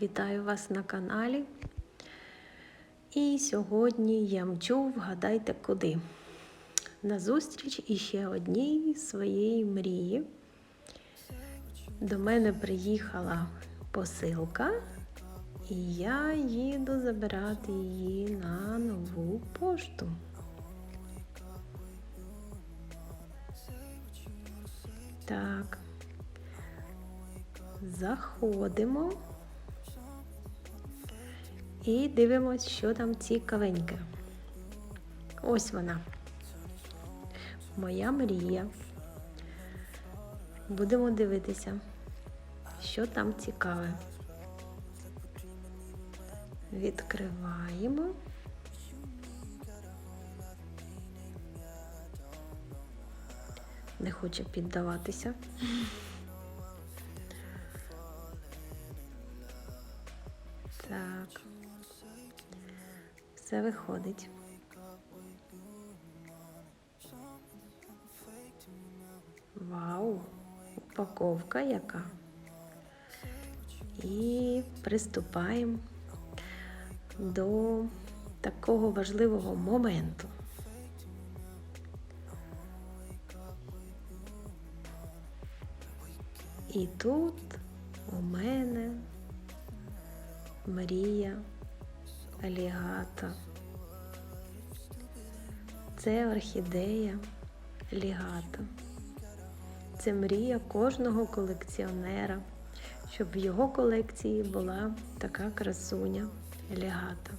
Вітаю вас на каналі. І сьогодні я мчу, вгадайте куди. На зустріч іще одній своєї мрії. До мене приїхала посилка, і я їду забирати її на нову пошту. Так. Заходимо і дивимось, що там цікавеньке. Ось вона. Моя мрія. Будемо дивитися, що там цікаве. Відкриваємо. Не хоче піддаватися. Так. Все виходить. Вау! Упаковка яка. І приступаємо до такого важливого моменту. І тут у мене мрія лігата. Це орхідея лігата. Це мрія кожного колекціонера, щоб в його колекції була така красуня лігата.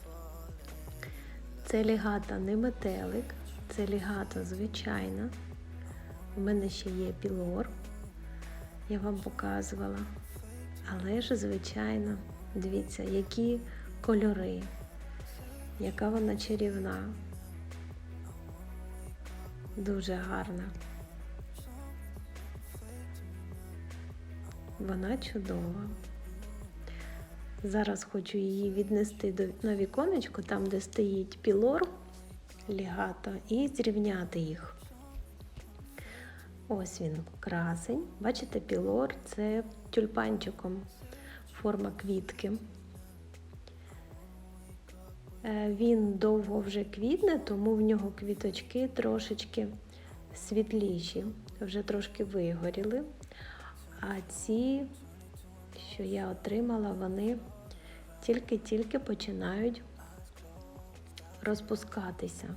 Це лігата не метелик, це лігата звичайна. У мене ще є пілор, я вам показувала. Але ж, звичайно, дивіться, які кольори, яка вона чарівна. Дуже гарна. Вона чудова. Зараз хочу її віднести на віконечко, там, де стоїть пілор лігата, і зрівняти їх. Ось він, красень. Бачите, пілор це тюльпанчиком форма квітки. Е, Він довго вже квітне, тому в нього квіточки трошечки світліші, вже трошки вигоріли. А ці, що я отримала, вони тільки-тільки починають розпускатися.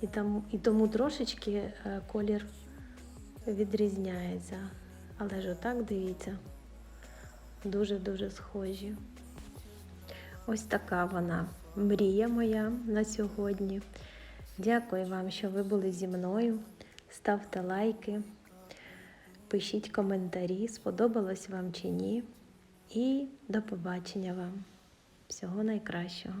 І, там, і тому трошечки е, колір відрізняється. Але ж отак дивіться, дуже-дуже схожі. Ось така вона мрія моя на сьогодні. Дякую вам, що ви були зі мною. Ставте лайки, пишіть коментарі, сподобалось вам чи ні. І до побачення вам. Всього найкращого.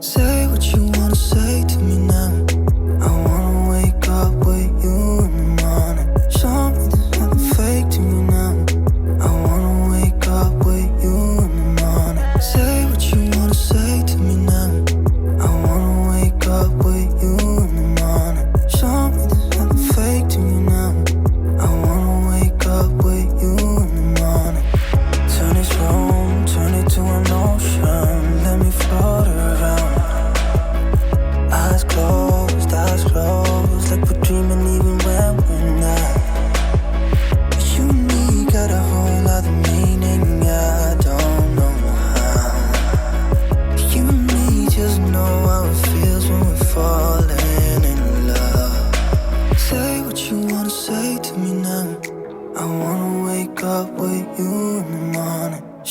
Say what you wanna say to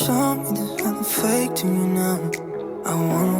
Show me that I can fake to you now. I wanna